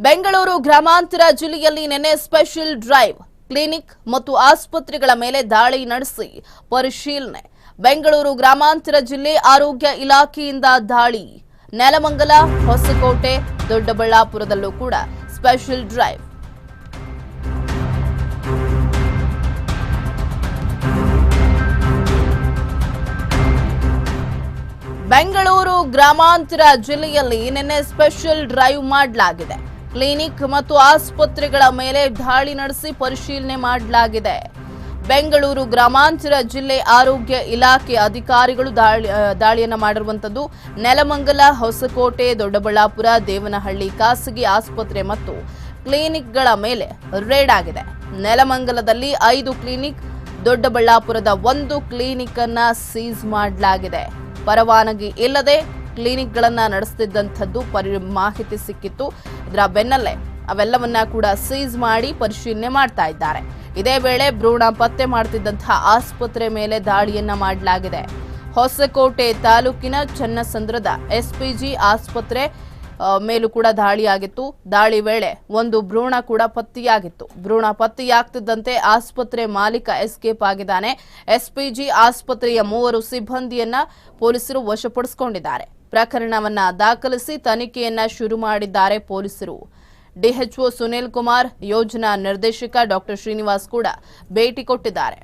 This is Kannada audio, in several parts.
ಬೆಂಗಳೂರು ಗ್ರಾಮಾಂತರ ಜಿಲ್ಲೆಯಲ್ಲಿ ನಿನ್ನೆ ಸ್ಪೆಷಲ್ ಡ್ರೈವ್, ಕ್ಲಿನಿಕ್ ಮತ್ತು ಆಸ್ಪತ್ರೆಗಳ ಮೇಲೆ ದಾಳಿ ನಡೆಸಿ ಪರಿಶೀಲನೆ. ಬೆಂಗಳೂರು ಗ್ರಾಮಾಂತರ ಜಿಲ್ಲೆ ಆರೋಗ್ಯ ಇಲಾಖೆಯಿಂದ ದಾಳಿ. ನೆಲಮಂಗಲ, ಹೊಸಕೋಟೆ, ದೊಡ್ಡಬಳ್ಳಾಪುರದಲ್ಲೂ ಕೂಡ ಸ್ಪೆಷಲ್ ಡ್ರೈವ್. ಬೆಂಗಳೂರು ಗ್ರಾಮಾಂತರ ಜಿಲ್ಲೆಯಲ್ಲಿ ನಿನ್ನೆ ಸ್ಪೆಷಲ್ ಡ್ರೈವ್ ಮಾಡಲಾಗಿದೆ. ಕ್ಲಿನಿಕ್ ಮತ್ತು ಆಸ್ಪತ್ರೆಗಳ ಮೇಲೆ ದಾಳಿ ನಡೆಸಿ ಪರಿಶೀಲನೆ ಮಾಡಲಾಗಿದೆ. ಬೆಂಗಳೂರು ಗ್ರಾಮಾಂತರ ಜಿಲ್ಲೆ ಆರೋಗ್ಯ ಇಲಾಖೆ ಅಧಿಕಾರಿಗಳು ದಾಳಿ ದಾಳಿಯನ್ನು ಮಾಡಿರುವಂಥದ್ದು ನೆಲಮಂಗಲ, ಹೊಸಕೋಟೆ, ದೊಡ್ಡಬಳ್ಳಾಪುರ, ದೇವನಹಳ್ಳಿ, ಖಾಸಗಿ ಆಸ್ಪತ್ರೆ ಮತ್ತು ಕ್ಲಿನಿಕ್ಗಳ ಮೇಲೆ ರೇಡ್ ಆಗಿದೆ. ನೆಲಮಂಗಲದಲ್ಲಿ ಐದು ಕ್ಲಿನಿಕ್, ದೊಡ್ಡಬಳ್ಳಾಪುರದ ಒಂದು ಕ್ಲಿನಿಕ್ ಅನ್ನ ಸೀಸ್ ಮಾಡಲಾಗಿದೆ. ಪರವಾನಗಿ ಇಲ್ಲದೆ ಕ್ಲಿನಿಕ್ಗಳನ್ನ ನಡೆಸ್ತಿದ್ದಂಥದ್ದು ಪರಿ, ಮಾಹಿತಿ ಸಿಕ್ಕಿತ್ತು. ಇದರ ಬೆನ್ನಲ್ಲೇ ಅವೆಲ್ಲವನ್ನ ಕೂಡ ಸೀಸ್ ಮಾಡಿ ಪರಿಶೀಲನೆ ಮಾಡ್ತಾ ಇದ್ದಾರೆ. ಇದೇ ವೇಳೆ ಭ್ರೂಣ ಪತ್ತೆ ಮಾಡ್ತಿದ್ದಂತಹ ಆಸ್ಪತ್ರೆ ಮೇಲೆ ದಾಳಿಯನ್ನ ಮಾಡಲಾಗಿದೆ. ಹೊಸಕೋಟೆ ತಾಲೂಕಿನ ಚನ್ನಸಂದ್ರದ ಎಸ್ಪಿಜಿ ಆಸ್ಪತ್ರೆ ಮೇಲೂ ಕೂಡ ದಾಳಿಯಾಗಿತ್ತು. ದಾಳಿ ವೇಳೆ ಒಂದು ಭ್ರೂಣ ಕೂಡ ಪತ್ತೆಯಾಗಿತ್ತು. ಭ್ರೂಣ ಪತ್ತೆಯಾಗ್ತಿದ್ದಂತೆ ಆಸ್ಪತ್ರೆ ಮಾಲೀಕ ಎಸ್ಕೇಪ್ ಆಗಿದ್ದಾನೆ. ಎಸ್ಪಿಜಿ ಆಸ್ಪತ್ರೆಯ ಮೂವರು ಸಿಬ್ಬಂದಿಯನ್ನ ಪೊಲೀಸರು ವಶಪಡಿಸಿಕೊಂಡಿದ್ದಾರೆ. ಪ್ರಕರಣವನ್ನ ದಾಖಲಿಸಿ ತನಿಖೆಯನ್ನ ಶುರು ಮಾಡಿದ್ದಾರೆ ಪೊಲೀಸರು. ಡಿಎಚ್ಒ ಸುನೀಲ್ ಕುಮಾರ್ ಯೋಜನಾ ನಿರ್ದೇಶಕ ಡಾಕ್ಟರ್ ಶ್ರೀನಿವಾಸ್ ಕೂಡ ಭೇಟಿ ಕೊಟ್ಟಿದ್ದಾರೆ.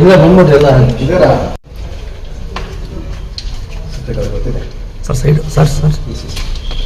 ಇಲ್ಲ ಬಂದ್ಬಿಟ್ರಿ ಎಲ್ಲ. ಆಸ್ಪತ್ರೆಗಳು ಗೊತ್ತಿದೆ. Sir side sir sir.